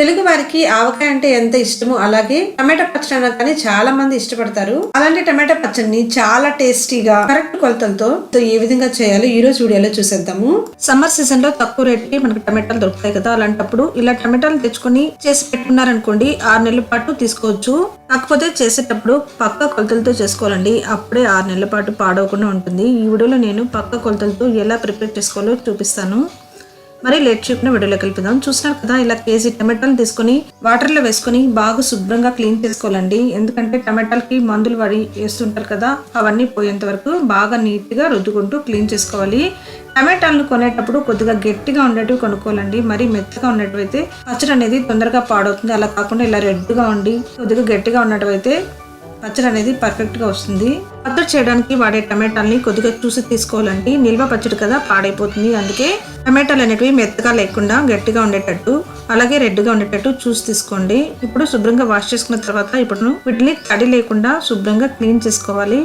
తెలుగు వారికి ఆవకాయ అంటే ఎంత ఇష్టమో అలాగే టమాటా పచ్చడి అన్నా కానీ చాలా మంది ఇష్టపడతారు. అలాంటి టమాటా పచ్చడిని చాలా టేస్టీగా కరెక్ట్ కొలతలతో ఏ విధంగా చేయాలో ఈ రోజు వీడియోలో చూసేద్దాము. సమ్మర్ సీజన్లో తక్కువ రేట్కి మనకు టమాటాలు దొరుకుతాయి కదా అలాంటప్పుడు ఇలా టమాటాలు తెచ్చుకొని చేసి పెట్టుకున్నారనుకోండి ఆరు నెలల పాటు తీసుకోవచ్చు. కాకపోతే చేసేటప్పుడు పక్క కొలతలతో చేసుకోవాలండి. అప్పుడే ఆరు నెలల పాటు పాడవకుండా ఉంటుంది. ఈ వీడియోలో నేను పక్క కొలతలతో ఎలా ప్రిపేర్ చేసుకోవాలో చూపిస్తాను. మరి లేట్ చెప్పిన విడుదల కలిపిద్దాం చూసినారు కదా ఇలా కేజీ టమాటాలు తీసుకొని వాటర్లో వేసుకొని బాగా శుభ్రంగా క్లీన్ చేసుకోవాలండి. ఎందుకంటే టమాటాలకి మందులు వాడి వేస్తుంటారు కదా అవన్నీ పోయేంత వరకు బాగా నీట్గా రుద్దుకుంటూ క్లీన్ చేసుకోవాలి. టమాటాలను కొనేటప్పుడు కొద్దిగా గట్టిగా ఉండేటివి కొనుక్కోవాలండి. మరి మెత్తగా ఉన్నట్టువైతే పచ్చడి అనేది తొందరగా పాడవుతుంది. అలా కాకుండా ఇలా రెడ్గా ఉండి కొద్దిగా గట్టిగా ఉన్నట్టువైతే పచ్చడి అనేది పర్ఫెక్ట్గా వస్తుంది. పచ్చడి చేయడానికి వాడే టమాటాలని కొద్దిగా చూసి తీసుకోవాలండి. నిల్వ పచ్చడి కదా పాడైపోతుంది. అందుకే టమాటాలు అనేటివి మెత్తగా లేకుండా గట్టిగా ఉండేటట్టు అలాగే రెడ్గా ఉండేటట్టు చూసి తీసుకోండి. ఇప్పుడు శుభ్రంగా వాష్ చేసుకున్న తర్వాత ఇప్పుడు వీటిని తడి లేకుండా శుభ్రంగా క్లీన్ చేసుకోవాలి.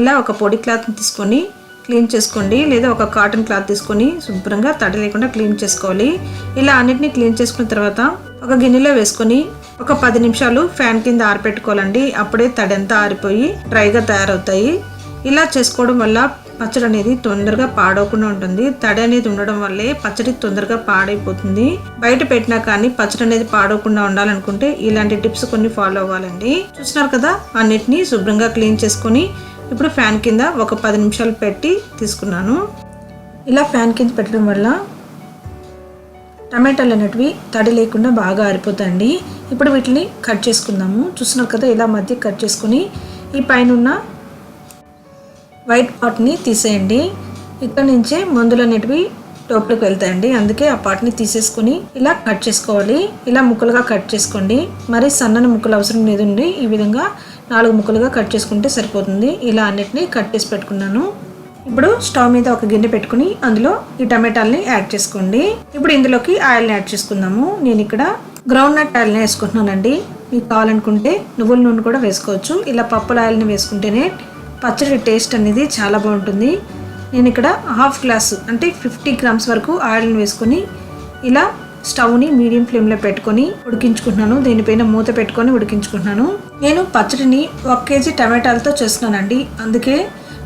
ఇలా ఒక పొడి క్లాత్ తీసుకొని క్లీన్ చేసుకోండి. లేదా ఒక కాటన్ క్లాత్ తీసుకొని శుభ్రంగా తడి లేకుండా క్లీన్ చేసుకోవాలి. ఇలా అన్నిటిని క్లీన్ చేసుకున్న తర్వాత ఒక గిన్నెలో వేసుకొని ఒక పది నిమిషాలు ఫ్యాన్ కింద ఆరిపెట్టుకోవాలండి. అప్పుడే తడంతా ఆరిపోయి డ్రైగా తయారవుతాయి. ఇలా చేసుకోవడం వల్ల పచ్చడి అనేది తొందరగా పాడవకుండా ఉంటుంది. తడి అనేది ఉండడం వల్లే పచ్చడి తొందరగా పాడైపోతుంది. బయట పెట్టినా కానీ పచ్చడి అనేది పాడవకుండా ఉండాలనుకుంటే ఇలాంటి టిప్స్ కొన్ని ఫాలో అవ్వాలండి. చూసినారు కదా అన్నిటినీ శుభ్రంగా క్లీన్ చేసుకొని ఇప్పుడు ఫ్యాన్ కింద ఒక పది నిమిషాలు పెట్టి తీసుకున్నాను. ఇలా ఫ్యాన్ కింద పెట్టడం వల్ల టమాటాలు అనేటివి తడి లేకుండా బాగా ఆరిపోతాయండి. ఇప్పుడు వీటిని కట్ చేసుకుందాము. చూస్తున్నారు కదా ఇలా మధ్య కట్ చేసుకుని ఈ పైన ఉన్న వైట్ పార్ట్ని తీసేయండి. ఇక్కడ నుంచే మందులు అనేటివి లోపలికి వెళ్తాయండి. అందుకే ఆ పార్ట్ని తీసేసుకొని ఇలా కట్ చేసుకోవాలి. ఇలా ముక్కలుగా కట్ చేసుకోండి. మరి సన్నని ముక్కలు అవసరం లేదండి. ఈ విధంగా నాలుగు ముక్కలుగా కట్ చేసుకుంటే సరిపోతుంది. ఇలా అన్నిటిని కట్ చేసి పెట్టుకున్నాను. ఇప్పుడు స్టవ్ మీద ఒక గిన్నె పెట్టుకుని అందులో ఈ టమాటాలని యాడ్ చేసుకోండి. ఇప్పుడు ఇందులోకి ఆయిల్ని యాడ్ చేసుకుందాము. నేను ఇక్కడ గ్రౌండ్ నట్ ఆయిల్ని వేసుకుంటున్నానండి. మీకు కావాలనుకుంటే నువ్వుల నూనె కూడా వేసుకోవచ్చు. ఇలా పప్పుల ఆయిల్ని వేసుకుంటేనే పచ్చడి టేస్ట్ అనేది చాలా బాగుంటుంది. నేను ఇక్కడ హాఫ్ గ్లాస్ అంటే ఫిఫ్టీ గ్రామ్స్ వరకు ఆయిల్ని వేసుకొని ఇలా స్టవ్ని మీడియం ఫ్లేమ్లో పెట్టుకొని ఉడికించుకుంటున్నాను. దీనిపైన మూత పెట్టుకొని ఉడికించుకుంటున్నాను. నేను పచ్చడిని ఒక కేజీ టమాటాలతో చేస్తున్నానండి. అందుకే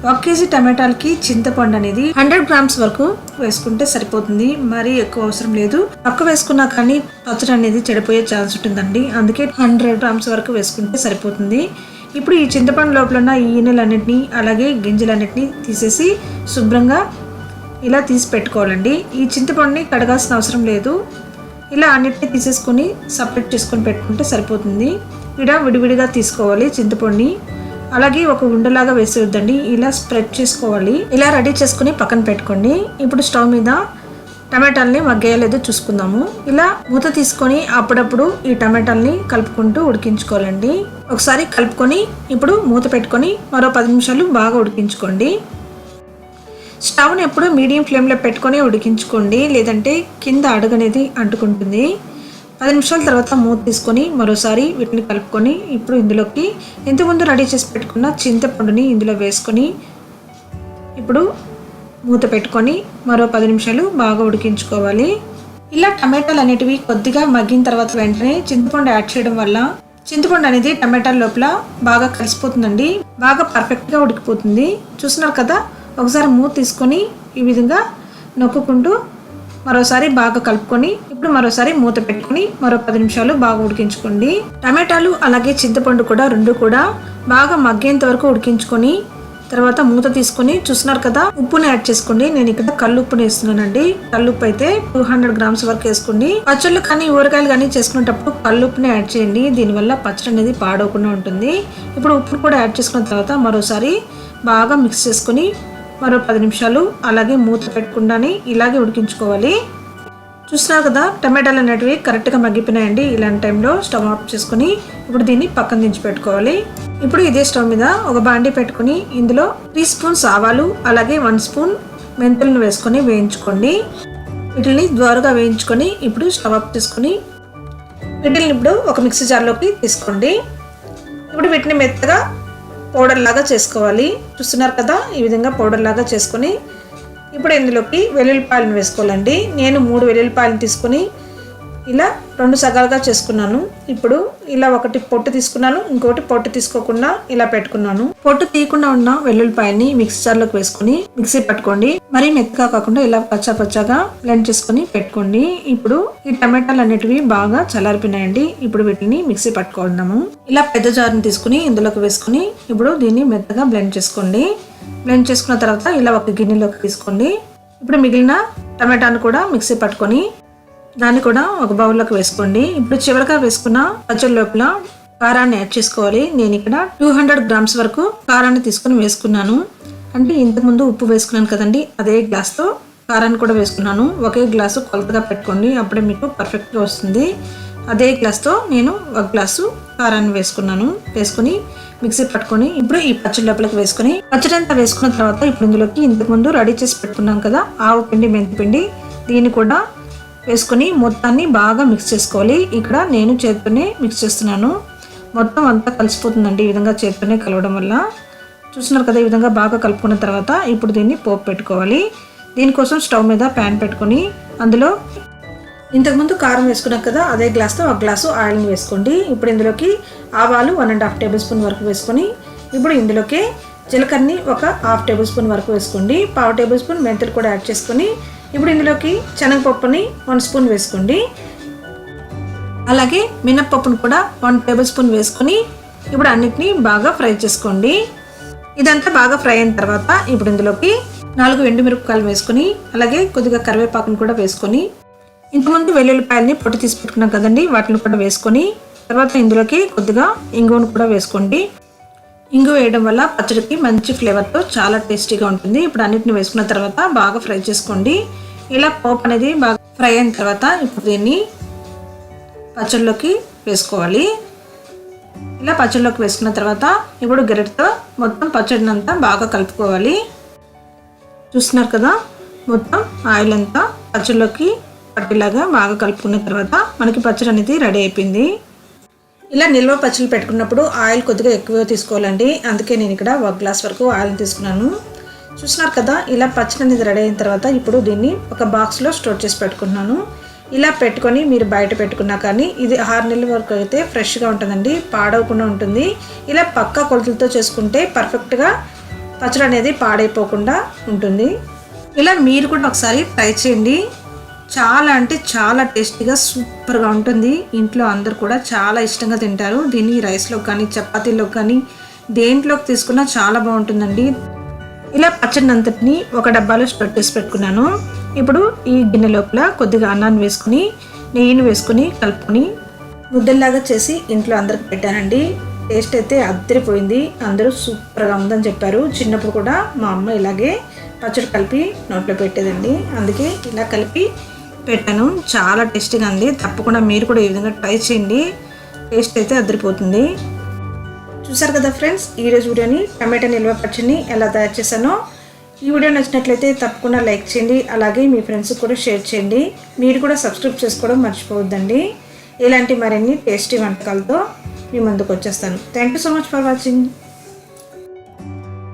ఒక కేజీ టమాటాలకి చింతపండు అనేది హండ్రెడ్ గ్రామ్స్ వరకు వేసుకుంటే సరిపోతుంది. మరీ ఎక్కువ అవసరం లేదు. తక్కువ వేసుకున్నా కానీ పచ్చడి అనేది చెడిపోయే ఛాన్స్ ఉంటుందండి. అందుకే హండ్రెడ్ గ్రామ్స్ వరకు వేసుకుంటే సరిపోతుంది. ఇప్పుడు ఈ చింతపండు లోపల ఉన్న ఈనెలన్నింటినీ అలాగే గింజలన్నింటినీ తీసేసి శుభ్రంగా ఇలా తీసి పెట్టుకోవాలండి. ఈ చింతపండుని కడగాల్సిన అవసరం లేదు. ఇలా అన్నిటిని తీసేసుకొని సపరేట్ చేసుకొని పెట్టుకుంటే సరిపోతుంది. ఇలా విడివిడిగా తీసుకోవాలి చింతపండుని. అలాగే ఒక ఉండలాగా వేసేవద్దండి ఇలా స్ప్రెడ్ చేసుకోవాలి. ఇలా రెడీ చేసుకుని పక్కన పెట్టుకోండి. ఇప్పుడు స్టవ్ మీద టమాటాలని మగ్గేయలేదో చూసుకుందాము. ఇలా మూత తీసుకొని అప్పుడప్పుడు ఈ టమాటాలని కలుపుకుంటూ ఉడికించుకోవాలండి. ఒకసారి కలుపుకొని ఇప్పుడు మూత పెట్టుకొని మరో పది నిమిషాలు బాగా ఉడికించుకోండి. స్టవ్ని ఎప్పుడు మీడియం ఫ్లేమ్లో పెట్టుకొని ఉడికించుకోండి. లేదంటే కింద అడుగనేది అంటుకుంటుంది. పది నిమిషాల తర్వాత మూత తీసుకొని మరోసారి వీటిని కలుపుకొని ఇప్పుడు ఇందులోకి ఇంతకుముందు రెడీ చేసి పెట్టుకున్న చింతపండుని ఇందులో వేసుకొని ఇప్పుడు మూత పెట్టుకొని మరో పది నిమిషాలు బాగా ఉడికించుకోవాలి. ఇలా టమాటాలు అనేటివి కొద్దిగా మగ్గిన తర్వాత వెంటనే చింతపండు యాడ్ చేయడం వల్ల చింతపండు అనేది టమాటాల లోపల బాగా కలిసిపోతుందండి. బాగా పర్ఫెక్ట్గా ఉడికిపోతుంది. చూస్తున్నారు కదా? ఒకసారి మూత తీసుకొని ఈ విధంగా నొక్కుకుంటూ మరోసారి బాగా కలుపుకొని ఇప్పుడు మరోసారి మూత పెట్టుకొని మరో పది నిమిషాలు బాగా ఉడికించుకోండి. టమాటాలు అలాగే చింతపండు కూడా రెండు కూడా బాగా మగ్గేంత వరకు ఉడికించుకొని తర్వాత మూత తీసుకొని చూస్తున్నారు కదా ఉప్పుని యాడ్ చేసుకోండి. నేను ఇక్కడ కళ్ళు ఉప్పుని వేస్తున్నానండి. కల్లుప్పు అయితే టూ హండ్రెడ్ గ్రామ్స్ వరకు వేసుకోండి. పచ్చళ్ళు కానీ ఊరగాయలు కానీ చేసుకునేటప్పుడు కల్లుప్పుని యాడ్ చేయండి. దీనివల్ల పచ్చడి అనేది పాడవకుండా ఉంటుంది. ఇప్పుడు ఉప్పును కూడా యాడ్ చేసుకున్న తర్వాత మరోసారి బాగా మిక్స్ చేసుకొని మరో పది నిమిషాలు అలాగే మూత పెట్టకుండానే ఇలాగే ఉడికించుకోవాలి. చూసినా కదా టమాటాలు అనేటివి కరెక్ట్గా మగ్గిపోయినాయండి. ఇలాంటి టైంలో స్టవ్ ఆఫ్ చేసుకొని ఇప్పుడు దీన్ని పక్కన దించి పెట్టుకోవాలి. ఇప్పుడు ఇదే స్టవ్ మీద ఒక బాండీ పెట్టుకొని ఇందులో త్రీ స్పూన్స్ ఆవాలు అలాగే వన్ స్పూన్ మెంతులను వేసుకొని వేయించుకోండి. వీటిని ద్వారగా వేయించుకొని ఇప్పుడు స్టవ్ ఆఫ్ చేసుకొని వీటిని ఇప్పుడు ఒక మిక్సీ జార్లోకి తీసుకోండి. ఇప్పుడు వీటిని మెత్తగా పౌడర్ లాగా చేసుకోవాలి. చూస్తున్నారు కదా ఈ విధంగా పౌడర్ లాగా చేసుకొని ఇప్పుడు ఇందులోకి వెల్లుల్లిపాయలను వేసుకోవాలండి. నేను మూడు వెల్లుల్లిపాయలను తీసుకొని ఇలా రెండు సగాలుగా చేసుకున్నాను. ఇప్పుడు ఇలా ఒకటి పొట్టు తీసుకున్నాను ఇంకోటి పొట్టు తీసుకోకుండా ఇలా పెట్టుకున్నాను. పొట్టు తీయకుండా ఉన్న వెల్లుల్లిపాయని మిక్సర్లోకి జార్లోకి వేసుకొని మిక్సీ పట్టుకోండి. మరీ మెత్తగా కాకుండా ఇలా పచ్చా పచ్చగా బ్లెండ్ చేసుకొని పెట్టుకోండి. ఇప్పుడు ఈ టమాటాలు అనేటివి బాగా చల్లారిపోయినాయండి. ఇప్పుడు వీటిని మిక్సీ పట్టుకుందాము. ఇలా పెద్ద జార్ని తీసుకుని ఇందులోకి వేసుకుని ఇప్పుడు దీన్ని మెత్తగా బ్లెండ్ చేసుకోండి. బ్లెండ్ చేసుకున్న తర్వాత ఇలా ఒక గిన్నెలోకి తీసుకోండి. ఇప్పుడు మిగిలిన టమాటాను కూడా మిక్సీ పట్టుకొని దాన్ని కూడా ఒక బౌల్లోకి వేసుకోండి. ఇప్పుడు చివరిగా వేసుకున్న పచ్చడి లోపల కారాన్ని యాడ్ చేసుకోవాలి. నేను ఇక్కడ టూ హండ్రెడ్ గ్రామ్స్ వరకు కారాన్ని తీసుకుని వేసుకున్నాను. అంటే ఇంతకుముందు ఉప్పు వేసుకున్నాను కదండి అదే గ్లాస్తో కారాన్ని కూడా వేసుకున్నాను. ఒకే గ్లాసు కొలతగా పెట్టుకోండి అప్పుడే మీకు పర్ఫెక్ట్గా వస్తుంది. అదే గ్లాస్తో నేను ఒక గ్లాసు కారాన్ని వేసుకున్నాను. వేసుకుని మిక్సీ పట్టుకొని ఇప్పుడు ఈ పచ్చడి లోపలికి వేసుకొని పచ్చడి అంతా వేసుకున్న తర్వాత ఇప్పుడు ఇందులోకి ఇంతకుముందు రెడీ చేసి పెట్టుకున్నాం కదా ఆవు పిండి మెంతి పిండి దీన్ని కూడా వేసుకొని మొత్తాన్ని బాగా మిక్స్ చేసుకోవాలి. ఇక్కడ నేను చేతితోనే మిక్స్ చేస్తున్నాను. మొత్తం అంతా కలిసిపోతుందండి ఈ విధంగా చేతితోనే కలవడం వల్ల. చూస్తున్నారు కదా ఈ విధంగా బాగా కలుపుకున్న తర్వాత ఇప్పుడు దీన్ని పోపు పెట్టుకోవాలి. దీనికోసం స్టవ్ మీద ప్యాన్ పెట్టుకొని అందులో ఇంతకుముందు కారం వేసుకున్నాం కదా అదే గ్లాస్తో ఒక గ్లాసు ఆయిల్ని వేసుకోండి. ఇప్పుడు ఇందులోకి ఆవాలు one and half tablespoon వరకు వేసుకొని ఇప్పుడు ఇందులోకి జీలకర్రని ఒక హాఫ్ టేబుల్ స్పూన్ వరకు వేసుకోండి. పావు టేబుల్ స్పూన్ మెంతులు కూడా యాడ్ చేసుకొని ఇప్పుడు ఇందులోకి శనగపప్పుని వన్ స్పూన్ వేసుకోండి. అలాగే మినప్పప్పును కూడా వన్ టేబుల్ స్పూన్ వేసుకొని ఇప్పుడు అన్నిటినీ బాగా ఫ్రై చేసుకోండి. ఇదంతా బాగా ఫ్రై అయిన తర్వాత ఇప్పుడు ఇందులోకి నాలుగు ఎండుమిరపకాయలు వేసుకొని అలాగే కొద్దిగా కరివేపాకును కూడా వేసుకొని ఇంతకుముందు వెల్లుల్లిపాయలని పొట్టు తీసి పెట్టుకున్నాం కదండి వాటిని కూడా వేసుకొని తర్వాత ఇందులోకి కొద్దిగా ఇంగువను కూడా వేసుకోండి. ఇంగు వేయడం వల్ల పచ్చడికి మంచి ఫ్లేవర్తో చాలా టేస్టీగా ఉంటుంది. ఇప్పుడు అన్నిటిని వేసుకున్న తర్వాత బాగా ఫ్రై చేసుకోండి. ఇలా పోపు అనేది బాగా ఫ్రై అయిన తర్వాత ఇప్పుడు దీన్ని పచ్చడిలోకి వేసుకోవాలి. ఇలా పచ్చడిలోకి వేసుకున్న తర్వాత ఇప్పుడు గరిటతో మొత్తం పచ్చడిని అంతా బాగా కలుపుకోవాలి. చూస్తున్నారు కదా? మొత్తం ఆయిల్ అంతా పచ్చడిలోకి పట్టేలాగా బాగా కలుపుకున్న తర్వాత మనకి పచ్చడి అనేది రెడీ అయిపోయింది. ఇలా నిల్వ పచ్చళ్ళు పెట్టుకున్నప్పుడు ఆయిల్ కొద్దిగా ఎక్కువ తీసుకోవాలండి. అందుకే నేను ఇక్కడ ఒక గ్లాస్ వరకు ఆయిల్ తీసుకున్నాను. చూస్తున్నారు కదా ఇలా పచ్చడి అనేది రెడీ అయిన తర్వాత ఇప్పుడు దీన్ని ఒక బాక్స్లో స్టోర్ చేసి పెట్టుకున్నాను ఇలా పెట్టుకొని మీరు బయట పెట్టుకున్నా కానీ ఇది ఆరు నెలల వరకు అయితే ఫ్రెష్గా ఉంటుందండి పాడవకుండా ఉంటుంది. ఇలా పక్కా కొలతలతో చేసుకుంటే పర్ఫెక్ట్గా పచ్చడి అనేది పాడైపోకుండా ఉంటుంది. ఇలా మీరు కూడా ఒకసారి ట్రై చేయండి. చాలా అంటే చాలా టేస్టీగా సూపర్గా ఉంటుంది. ఇంట్లో అందరు కూడా చాలా ఇష్టంగా తింటారు. దీన్ని రైస్లో కానీ చపాతీలో కానీ దేంట్లోకి తీసుకున్నా చాలా బాగుంటుందండి. ఇలా పచ్చడి అంతటిని ఒక డబ్బాలో స్ప్రెడ్ చేసి పెట్టుకున్నాను. ఇప్పుడు ఈ గిన్నె లోపల కొద్దిగా అన్నాన్ని వేసుకుని నెయ్యిని వేసుకుని కలుపుకొని ముద్దల్లాగా చేసి ఇంట్లో అందరికి పెట్టానండి. టేస్ట్ అయితే అద్దరిపోయింది. అందరూ సూపర్గా ఉందని చెప్పారు. చిన్నప్పుడు కూడా మా అమ్మ ఇలాగే పచ్చడి కలిపి నోట్లో పెట్టేదండి. అందుకే ఇలా కలిపి పెట్టాను. చాలా టేస్టీగా ఉంది. తప్పకుండా మీరు కూడా ఈ విధంగా ట్రై చేయండి. టేస్ట్ అయితే అదిరిపోతుంది. చూసారు కదా ఫ్రెండ్స్ ఈరోజు వీడియోని టమాటా నిల్వ పచ్చడిని ఎలా తయారు చేశానో. ఈ వీడియో నచ్చినట్లయితే తప్పకుండా లైక్ చేయండి. అలాగే మీ ఫ్రెండ్స్కి కూడా షేర్ చేయండి. మీరు కూడా సబ్స్క్రైబ్ చేసుకోవడం మర్చిపోవద్దండి. ఇలాంటి మరిన్ని టేస్టీ వంటకాలతో మీ ముందుకు వచ్చేస్తాను. Thank you so much for watching.